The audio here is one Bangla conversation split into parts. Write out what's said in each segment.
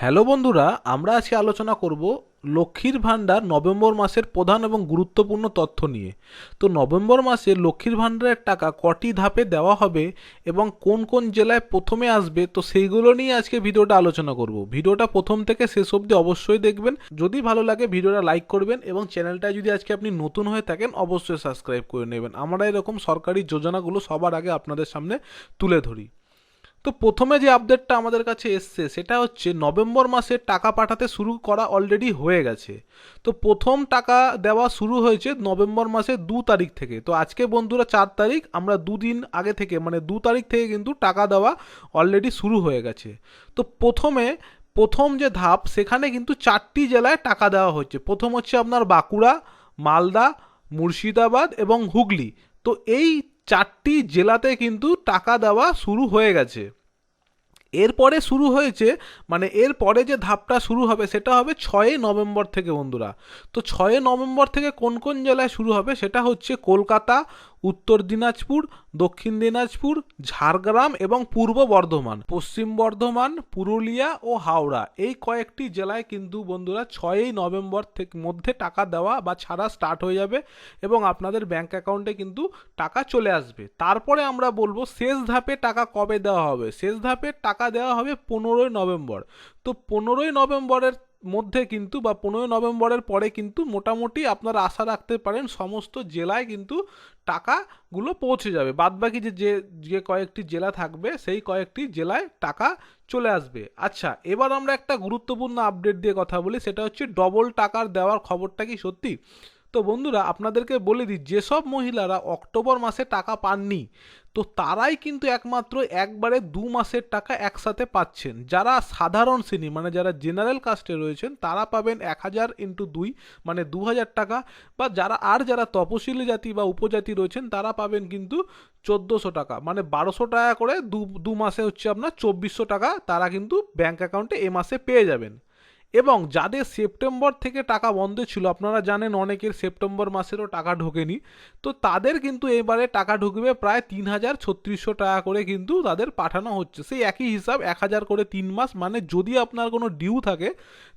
হ্যালো বন্ধুরা, আমরা আজকে আলোচনা করব লক্ষ্মীর ভাণ্ডার নভেম্বর মাসের প্রধান এবং গুরুত্বপূর্ণ তথ্য নিয়ে। তো নভেম্বর মাসে লক্ষ্মীর ভাণ্ডারের টাকা কটি ধাপে দেওয়া হবে এবং কোন কোন জেলায় প্রথমে আসবে, তো সেইগুলো নিয়ে আজকে ভিডিওটা আলোচনা করব। ভিডিওটা প্রথম থেকে শেষ অবধি অবশ্যই দেখবেন। যদি ভালো লাগে, ভিডিওটা লাইক করবেন এবং চ্যানেলটা যদি আজকে আপনি নতুন হয়ে থাকেন, অবশ্যই সাবস্ক্রাইব করে নেবেন। আমরা এরকম সরকারি যোজনাগুলো সবার আগে আপনাদের সামনে তুলে ধরি। তো প্রথমে যে আপডেটটা আমাদের কাছে এসছে, সেটা হচ্ছে নভেম্বর মাসে টাকা পাঠাতে শুরু করা অলরেডি হয়ে গেছে। তো প্রথম টাকা দেওয়া শুরু হয়েছে নভেম্বর মাসের দু তারিখ থেকে। তো আজকে বন্ধুরা চার তারিখ, আমরা দুদিন আগে থেকে মানে দু তারিখ থেকে কিন্তু টাকা দেওয়া অলরেডি শুরু হয়ে গেছে। তো প্রথমে, প্রথম যে ধাপ, সেখানে কিন্তু চারটি জেলায় টাকা দেওয়া হচ্ছে। প্রথম হচ্ছে আপনার বাঁকুড়া, মালদা, মুর্শিদাবাদ এবং হুগলি। তো এই চারটি জেলাতে কিন্তু টাকা দেওয়া শুরু হয়ে গেছে। এরপরে শুরু হয়েছে মানে এরপরে যে ধাপটা শুরু হবে সেটা হবে ছয়ই নভেম্বর থেকে বন্ধুরা। তো ছয়ই নভেম্বর থেকে কোন কোন জেলায় শুরু হবে সেটা হচ্ছে কলকাতা উত্তর দিনাজপুর, দক্ষিণ দিনাজপুর, ঝাড়গ্রাম এবং পূর্ব বর্ধমান, পশ্চিম বর্ধমান, পুরুলিয়া ও হাওড়া। এই কয়েকটি জেলায় কিন্তু বন্ধুরা ছয়ই নভেম্বর থেকে মধ্যে টাকা দেওয়া বা ছাড়া স্টার্ট হয়ে যাবে এবং আপনাদের ব্যাংক অ্যাকাউন্টে কিন্তু টাকা চলে আসবে। তারপরে আমরা বলব শেষ ধাপে টাকা কবে দেওয়া হবে? শেষ ধাপে টাকা দেওয়া হবে পনেরোই নভেম্বর। তো পনেরোই নভেম্বরের মধ্যে কিন্তু বা পনেরোই নভেম্বরের পরে কিন্তু মোটামুটি আপনারা আশা রাখতে পারেন সমস্ত জেলায় কিন্তু টাকাগুলো পৌঁছে যাবে। বাদবাকি যে যে যে কয়েকটি জেলা থাকবে, সেই কয়েকটি জেলায় টাকা চলে আসবে। আচ্ছা এবার আমরা একটা গুরুত্বপূর্ণ আপডেট দিয়ে কথা বলি, সেটা হচ্ছে ডবল টাকার দেওয়ার খবরটা কি সত্যি? তো বন্ধুরা, আপনাদেরকে বলে দিই, যেসব মহিলারা অক্টোবর মাসে টাকা পাননি, তো তারাই কিন্তু একমাত্র একবারে দু মাসের টাকা একসাথে পাচ্ছেন। যারা সাধারণ শ্রেণি মানে যারা জেনারেল কাস্টে রয়েছেন, তারা পাবেন এক হাজার ইন্টু দুই মানে দু হাজার টাকা। বা যারা, আর যারা তপশিলি জাতি বা উপজাতি রয়েছেন, তারা পাবেন কিন্তু চোদ্দোশো টাকা মানে বারোশো টাকা করে দু দু মাসে হচ্ছে আপনার চব্বিশশো টাকা, তারা কিন্তু ব্যাঙ্ক অ্যাকাউন্টে এ মাসে পেয়ে যাবেন। এবং যাদের সেপ্টেম্বর থেকে টাকা বন্ধ ছিল, আপনারা জানেন অনেকের সেপ্টেম্বর মাসেরও টাকা ঢোকেনি, তো তাদের কিন্তু এবারে টাকা ঢুকবে প্রায় তিন হাজার ছত্রিশশো টাকা করে কিন্তু তাদের পাঠানো হচ্ছে। সেই একই হিসাব এক হাজার করে তিন মাস মানে যদি আপনার কোনো ডিউ থাকে,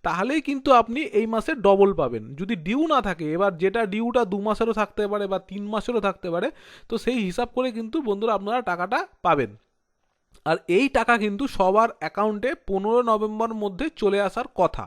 তাহলেই কিন্তু আপনি এই মাসে ডবল পাবেন। যদি ডিউ না থাকে, এবার যেটা ডিউটা দু মাসেরও থাকতে পারে বা তিন মাসেরও থাকতে পারে, তো সেই হিসাব করে কিন্তু বন্ধুরা আপনারা টাকাটা পাবেন। আর এই টাকা কিন্তু সবার অ্যাকাউন্টে পনেরো নভেম্বর মধ্যে চলে আসার কথা,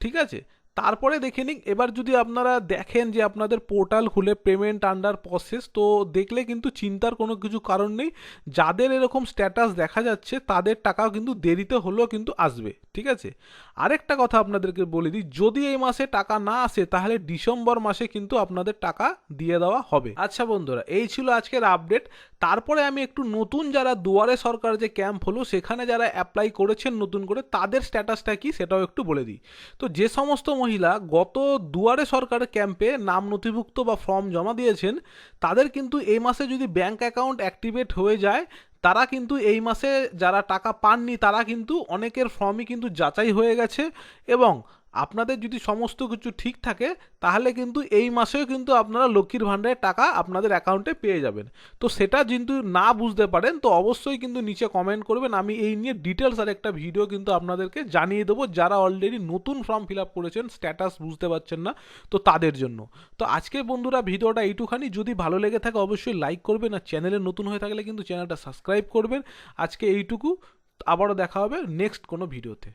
ঠিক আছে? তারপরে দেখে নিন, এবার যদি আপনারা দেখেন যে আপনাদের পোর্টাল খুলে পেমেন্ট আন্ডার প্রসেস, তো দেখলে কিন্তু চিন্তার কোনো কিছু কারণ নেই। যাদের এরকম স্ট্যাটাস দেখা যাচ্ছে, তাদের টাকাও কিন্তু দেরিতে হলেও কিন্তু আসবে, ঠিক আছে? আরেকটা কথা আপনাদেরকে বলে দিই, যদি এই মাসে টাকা না আসে, তাহলে ডিসেম্বর মাসে কিন্তু আপনাদের টাকা দিয়ে দেওয়া হবে। আচ্ছা বন্ধুরা, এই ছিল আজকের আপডেট। তারপরে আমি একটু নতুন যারা দুয়ারে সরকার যে ক্যাম্প হলো, সেখানে যারা অ্যাপ্লাই করেছেন নতুন করে, তাদের স্ট্যাটাসটা কি সেটাও একটু বলে দিই। তো যে সমস্ত মহিলা গত দুয়ারে সরকার ক্যাম্পে নাম নথিভুক্ত বা ফর্ম জমা দিয়েছেন, তাদের কিন্তু এই মাসে যদি ব্যাংক অ্যাকাউন্ট অ্যাক্টিভেট হয়ে যায় তারা কিন্তু এই মাসে যারা টাকা পাননি, তারা কিন্তু অনেকের ফর্মই কিন্তু যাচাই হয়ে গেছে এবং আপনাদের যদি সমস্ত কিছু ঠিক থাকে, তাহলে কিন্তু এই মাসেও কিন্তু আপনারা লক্ষ্মীর ভাণ্ডারের টাকা আপনাদের অ্যাকাউন্টে পেয়ে যাবেন। তো সেটা কিন্তু না বুঝতে পারেন, তো অবশ্যই কিন্তু নিচে কমেন্ট করবেন। আমি এই নিয়ে ডিটেলস আর একটা ভিডিও কিন্তু আপনাদেরকে জানিয়ে দেবো, যারা অলরেডি নতুন ফর্ম ফিল আপ করেছেন স্ট্যাটাস বুঝতে পারছেন না, তো তাদের জন্য। তো আজকে বন্ধুরা ভিডিওটা এইটুখানি। যদি ভালো লেগে থাকে, অবশ্যই লাইক করবেন আর চ্যানেলে নতুন হয়ে থাকলে কিন্তু চ্যানেলটা সাবস্ক্রাইব করবেন। আজকে এইটুকু, আবারও দেখা হবে নেক্সট কোনো ভিডিওতে